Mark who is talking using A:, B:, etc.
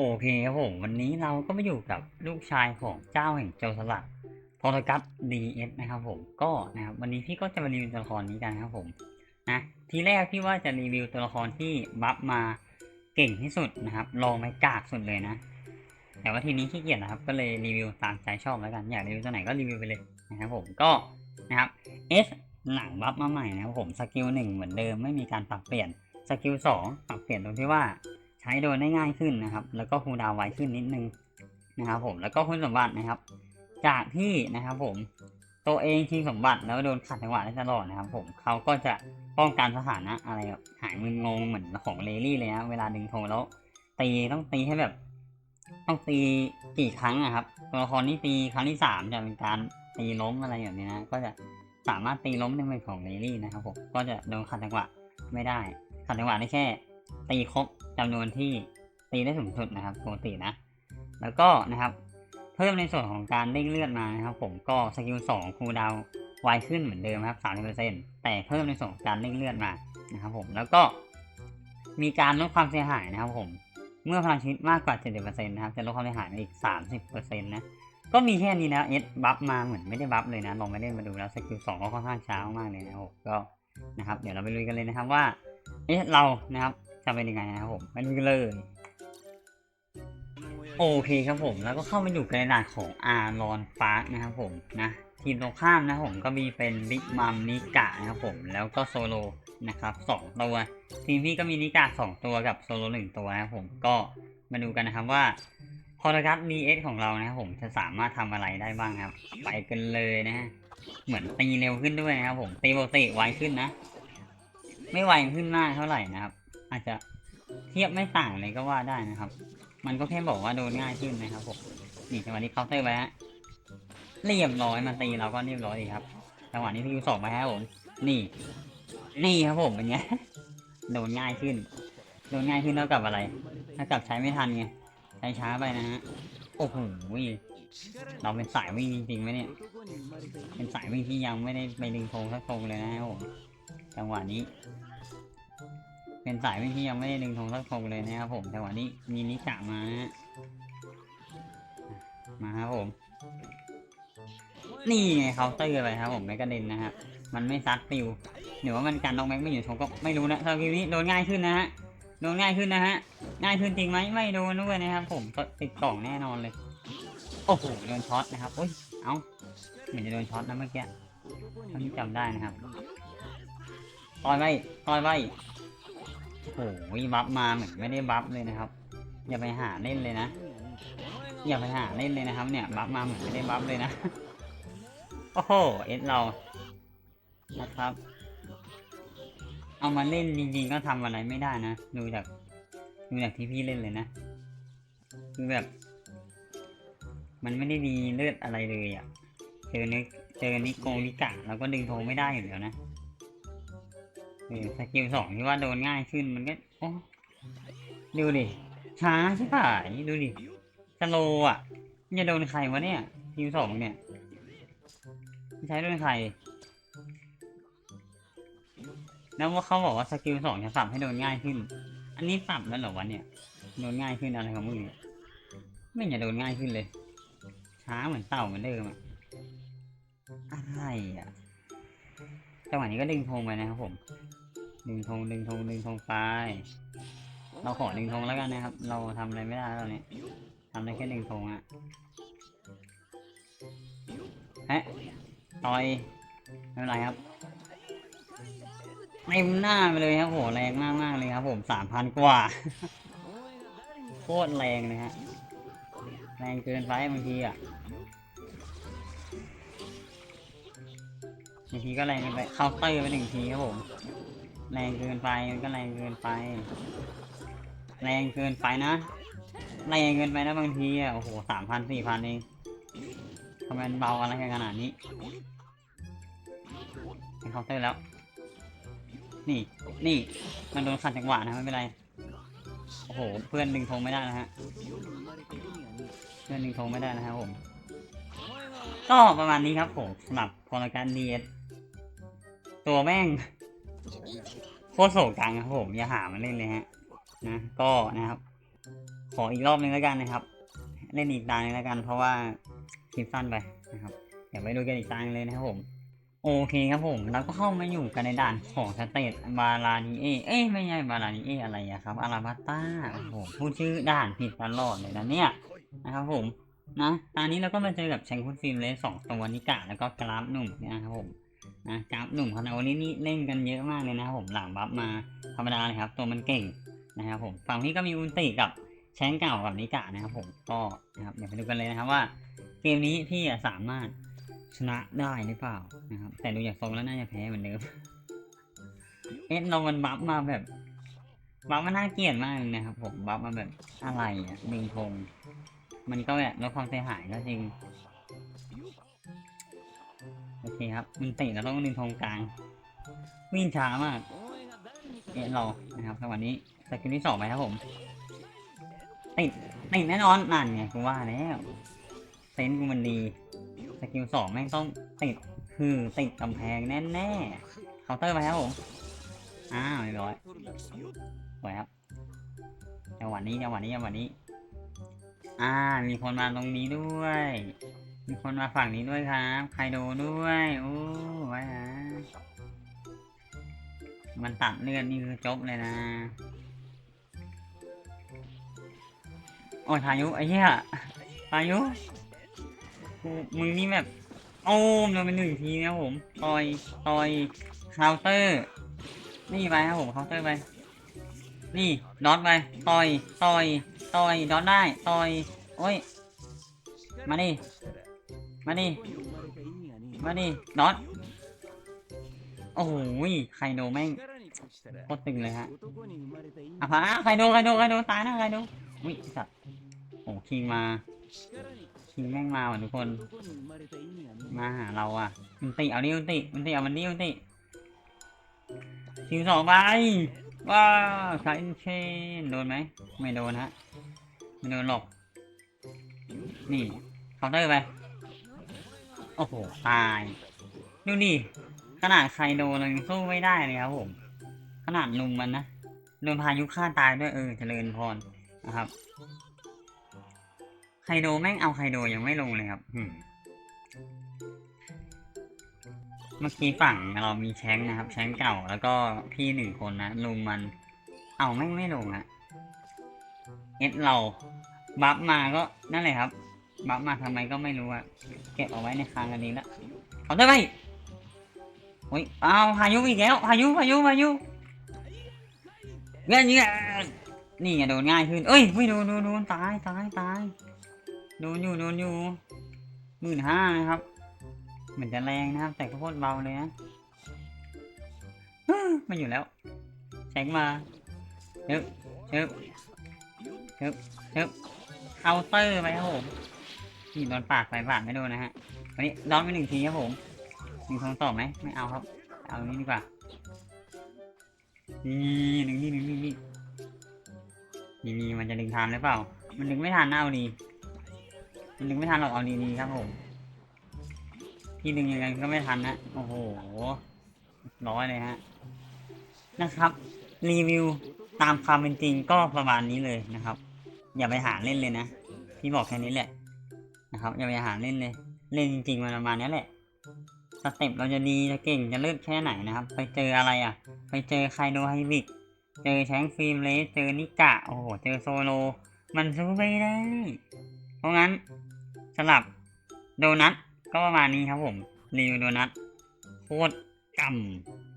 A: โอเคครับผมวันนี้เราก็มาอยู่กับลูกชายของเจ้าแห่งโจรสลัดโทรกัสดีเอสนะครับผมก็นะครับวันนี้พี่ก็จะมารีวิวตัวละครนี้กันนะครับผมนะทีแรกพี่ว่าจะรีวิวตัวละครที่บัฟมาเก่งที่สุดนะครับลองไปกากสุดเลยนะ แต่ว่าทีนี้ขี้เกียจนะครับ ก็เลยรีวิวตามใจชอบแล้วกันอยากรีวิวตัวไหนก็รีวิวไปเลยนะครับผมก็นะครับเอสหลังบัฟมาใหม่นะครับผมสกิลหนึ่งเหมือนเดิมไม่มีการปรับเปลี่ยนสกิลสองปรับเปลี่ยนตรงที่ว่า ช้โดนได้ง่ายขึ้นนะครับ แล้วก็คูลดาวไวขึ้นนิดนึงนะครับผมแล้วก็คุณสมบัตินะครับ จากที่นะครับผมตัวเองชิงสมบัติแล้วโดนขัดจังหวะได้ตลอดนะครับผมเขาก็จะป้องกันสถานะอะไรแบบหายมึนงงเหมือนของเลลี่เลยนะเวลาดึงโทแล้วตีต้องตีให้แบบ ต้องตีกี่ครั้งอะครับตัวละครนี้ตีครั้งที่สามจะเป็นการตีล้มอะไรแบบนี้นะก็จะสามารถตีล้มได้เป็นของเลลี่นะครับผมก็จะโดนขัดจังหวะไม่ได้ขัดจังหวะได้แค่ ตีครบจำนวนที่ตีได้สูงสุดนะครับปกตินะ แล้วก็นะครับ เพิ่มในส่วนของการเด้งเลือดมานะครับ ผมก็สกิลสองคูดาวไวขึ้นเหมือนเดิมครับสามสิบเปอร์เซ็นแต่เพิ่มในส่วนของการเด้งเลือดมานะครับ ผมแล้วก็มีการลดความเสียหายนะครับ ผม เมื่อพลังชีวิตมากกว่าเจ็ดสิบเปอร์เซ็นต์นะครับ จะลดความเสียหายมาอีกสามสิบเปอร์เซ็นต์นะ ก็มีแค่นี้นะ เอสบัฟมาเหมือนไม่ได้บัฟเลยนะ ลองไม่ได้มาดูแล้วสกิลสองก็ค่อนข้างช้ามากเลยนะครับก็นะครับ เดี๋ยวเราไปลุยกันเลยนะครับว่า เอ๊ะเรานะครับ จะเป็นยังไงนะครับผมไปดูกันเลย โอเคครับผมแล้วก็เข้ามาอยู่ในด่านของอารอนฟาร์กนะครับผมนะทีมตรงข้ามนะผมก็มีเป็นบิ๊กมัมนิกะนะครับผมแล้วก็โซโลนะครับสองตัว ทีมพี่ก็มีนิกะสองตัวกับโซโลหนึ่งตัวนะครับผมก็มาดูกันนะครับว่าพอร์กัสดีเอสของเรานะครับผมจะสามารถทำอะไรได้บ้างครับ ไปกันเลยนะฮะเหมือนตีเร็วขึ้นด้วยนะครับผมตีปกติไวขึ้นนะ ไม่ไวขึ้นมากเท่าไหร่นะครับ อาจจะเทียบไม่ต่างเลยก็ว่าได้นะครับ มันก็แค่บอกว่าโดนง่ายขึ้นนะครับผมนี่จังหวะนี้เคาน์เตอร์ไปฮะเรียบร้อยมาตีเราก็เรียบร้อยดีครับจังหวะนี้ที่ยูสองไปฮะผมนี่ นี่ครับผมเป็นไงโดนง่ายขึ้น โดนง่ายขึ้นเท่ากับอะไรเท่ากับใช้ไม่ทันไงใช้ช้าไปนะฮะโอ้โหเราเป็นสายวิ่งจริงๆไหมเนี่ย เป็นสายวิ่งที่ยังไม่ได้ไปดึงธงสักธงเลยนะครับผมจังหวะนี้ เป็นสายวิ่งที่ยังไม่ได้ดึงธงสักธงเลยนะครับผมจังหวะนี้มีนิกะมา มาครับผม นี่ไงเขาเตอร์ไปครับผมไม่กระเด็นนะครับมันไม่ซัดปิวหรือว่ามันกันน้องแม็กไม่อยู่ชงก็ไม่รู้นะสกิลนี้โดนง่ายขึ้นนะฮะโดนง่ายขึ้นนะฮะง่ายขึ้นจริงไหมไม่โดนด้วยนะครับ ผมติดกล่องแน่นอนเลยโอ้โหโดนช็อตนะครับอุ้ยเอ้าเหมือนจะโดนช็อตนะเมื่อกี้เท่าที่จำได้นะครับต่อยไว้ต่อยไว้ โอ้โหบัฟมาเหมือนไม่ได้บัฟเลยนะครับ อย่าไปหาเล่นเลยนะ อย่าไปหาเล่นเลยนะครับ เนี่ยบัฟมาเหมือนไม่ได้บัฟเลยนะ โอ้โหเอสเรานะครับ เอามาเล่นจริงๆก็ทำอะไรไม่ได้นะ ดูจากดูจากที่พี่เล่นเลยนะคือแบบ มันไม่ได้มีเลือดอะไรเลยอะ่ะเจอเนิเจอนิโกนิกะเราก็ดึงโทรไม่ได้อยู่แล้วนะ เออสกิลสองที่ว่าโดนง่ายขึ้นมันก็โอ้ดูดิ ช้าใช่ป่ะนี่ดูดิสโลอะมันจะโดนใครวะเนี่ยสกิลสองเนี่ยมันใช้โดนใครแล้วว่าเขาบอกว่าสกิลสองจะปรับให้โดนง่ายขึ้น อันนี้ปรับแล้วเหรอวะเนี่ย โดนง่ายขึ้นอะไรของมึงเนี่ยไม่อย่าโดนง่ายขึ้นเลย ช้าเหมือนเต่าเหมือนเดิมอะอะไรอะ จังหวะนี้ก็ดึงธงไปนะครับผมดึงธงดึงธงดึงธงไป เราขอดึงธงแล้วกันนะครับ เราทำอะไรไม่ได้ตอนนี้ทำได้แค่ดึงธงอะฮะต่อยไม่เป็นไรครับเต็มหน้าไปเลยครับโหแรงมากมากเลยครับ ผมสามพันกว่าโคตรแรงเลยฮะแรงเกินไปบางทีอะ บางทีก็แรงเกินไปเคาน์เตอร์ไปหนึ่งทีครับผม แรงเกินไปมันก็แรงเกินไป แรงเกินไปนะ แรงเกินไปนะบางทีอะ โอ้โหสามพันสี่พันเองทำไมเบาอะไรกันขนาดนี้เป็นเคาน์เตอร์แล้ว นี่ นี่ มันโดนขัดจังหวะนะไม่เป็นไร โอ้โห เพื่อนดึงธงไม่ได้นะฮะ เพื่อนดึงธงไม่ได้นะครับผม ก็ประมาณนี้ครับผมสำหรับพลการดีเอส ตัวแม่งโคตรโศกจังครับผมอย่าหามาเล่นเลยฮะนะก็นะครับขขออีกรอบนึงแล้วกันนะครับ เล่นอีกตาหนึงแล้วกัน เพราะว่าคลิปสั้นไปนะครับเดี๋ยวไปดูกันอีกตาหนึงเลยนะครับผมโอเคครับผมเราก็เข้ามาอยู่กันในด่านของสเตตบาลานีเอเอ้ยไม่ใช่บาลานีเออะไรอะครับอาราบัตตาโอ้โหพูดชื่อด่านผิดตลอดเลยนะเนี่ยนะครับผมนะตอนนี้เราก็มาเจอกับแชงคุนฟิล์มเลยสองตัวนิกะแล้วก็กราฟหนุ่มนะครับผม นะกราฟหนุ่มคานาโอนี่นี่เล่นกันเยอะมากเลยนะครับผมหลังบัฟมาธรรมดาเลยครับ ตัวมันเก่งนะครับผมฝั่งที่ก็มีอุนติกับแชงเก่ากับนิกะนะครับผมก็นะครับเดี๋ยวไปดูกันเลยนะครับว่า เกมนี้พี่สามารถชนะได้หรือเปล่านะครับ แต่ดูจากทรงแล้วน่าจะแพ้เหมือนเดิมเอ็ดเรามันบัฟมาแบบบัฟมันน่าเกลียดมากเลยนะครับ ผมบัฟมาแบบอะไรอะดึงธงมันก็แบบลดความเสียหายก็จริง อเคครับ มันติเราต้องดึงธงกลาง วิ่งช้ามากเอ็ดเรานะครับสวันนี้สกิลที่สองไปครับผมติดติดแน่นอนนั่นไงกูว่าแล้วเซนส์กูมันดีสกิลสองแม่งต้องติดคือติดกำแพงแน่ๆเคาน์เตอร์ไปครับผมอ้าวเรียบร้อยสวยครับจังหวะนี้จังหวะนี้จังหวะนี้ อ่า มีคนมาตรงนี้ด้วย มีคนมาฝั่งนี้ด้วยครับ ใครโดด้วย โอ้ไว้ฮะมันตัดเลือดนี่คือจบเลยนะ โอ้ยพายุไอ้เหี้ยพายุมึงนี่แบบ โอ้มโดนไปหนึ่งทีนะผมต่อยต่อยเคาน์เตอร์ นี่ไปครับผมเคาน์เตอร์ไป นี่ดอทไปต่อยต่อยต่อยดอทได้ต่อย โอ้ย มาดิ มาดิมาดิดอทโอ้โหไคโดแม่งโคตรตึงเลยฮะอะพะไคโดไคโดไคโดตายนะไคโดอุ้ยไอ้สัตว์โอ้คิงมาคิงแม่งมาว่ะทุกคน มาหาเราอะมันติเอาดิมันติมันติเอามันดิมันติคิวสองไปว้าวชาอินเชนโดนไหมไม่โดนฮะไม่โดนหรอกนี่เคาน์เตอร์ไป โอ้โห ตายดูดิขนาดใคโดเรายังสู้ไม่ได้เลยครับผม ขนาดลุมมันนะโดนพายุฆ่าตายด้วยเออเจริญพรนะครับไคโดแม่งเอาไคโดยังไม่ลงเลยครับเมื่อกี้ฝั่งเรามีแชงนะครับ แชงเก่าแล้วก็พี่หนึ่งคนนะลุมมัน เอาไม่งไม่ลงอะเอสเราบัฟมาก็นั่นแหละครับ บัฟมาทำไมก็ไม่รู้อะ เก็บเอาไว้ในคลังกันนี้ละเอาได้ไหมโอ้ยอ้าวพายุอีกแล้วพายุพายุพายุเงี้ยเงี้ยนี่ไงโดนง่ายขึ้นเอ้ยไม่โดนโดนโดนตายตายตายโดนอยู่โดนอยู่หมื่นห้านะครับ เหมือนจะแรงนะครับ แต่ก็โคตรเบาเลยนะมาอยู่แล้วแช็คมาเชิบเชิบเชิบเชิบเคาน์เตอร์ไปครับผม นี่โดนปากใส่ปากไม่โดนนะฮะวันนี้ดอนไปหนึ่งทีครับผมมีคงตอบไหมไม่เอาครับ เอาอันนี้ดีกว่านี่หนึ่งนี่หนึ่งนี่นี่นี่นี่มันจะดึงทันหรือเปล่า มันดึงไม่ทันนะเอาดีมันดึงไม่ทันหรอกเอาดีดีครับผมที่ดึงยังไงก็ไม่ทันนะโอ้โหร้อยเลยฮะนะครับ รีวิวตามความเป็นจริงก็ประมาณนี้เลยนะครับ อย่าไปหาเล่นเลยนะ พี่บอกแค่นี้แหละ นะครับอย่าไปหาเล่นเลย เล่นจริงๆมันประมาณนี้แหละสเต็ปเราจะดีจะเก่งจะเลิศแค่ไหนนะครับ ไปเจออะไรอะ ไปเจอไคโดไฮวิกเจอแชงฟิล์มเลสเจอนิกะโอ้โหเจอโซโล มันสู้ไม่ได้ เพราะงั้นสลับโดนัทก็ประมาณนี้ครับผมรีวิวโดนัทโคตรกำ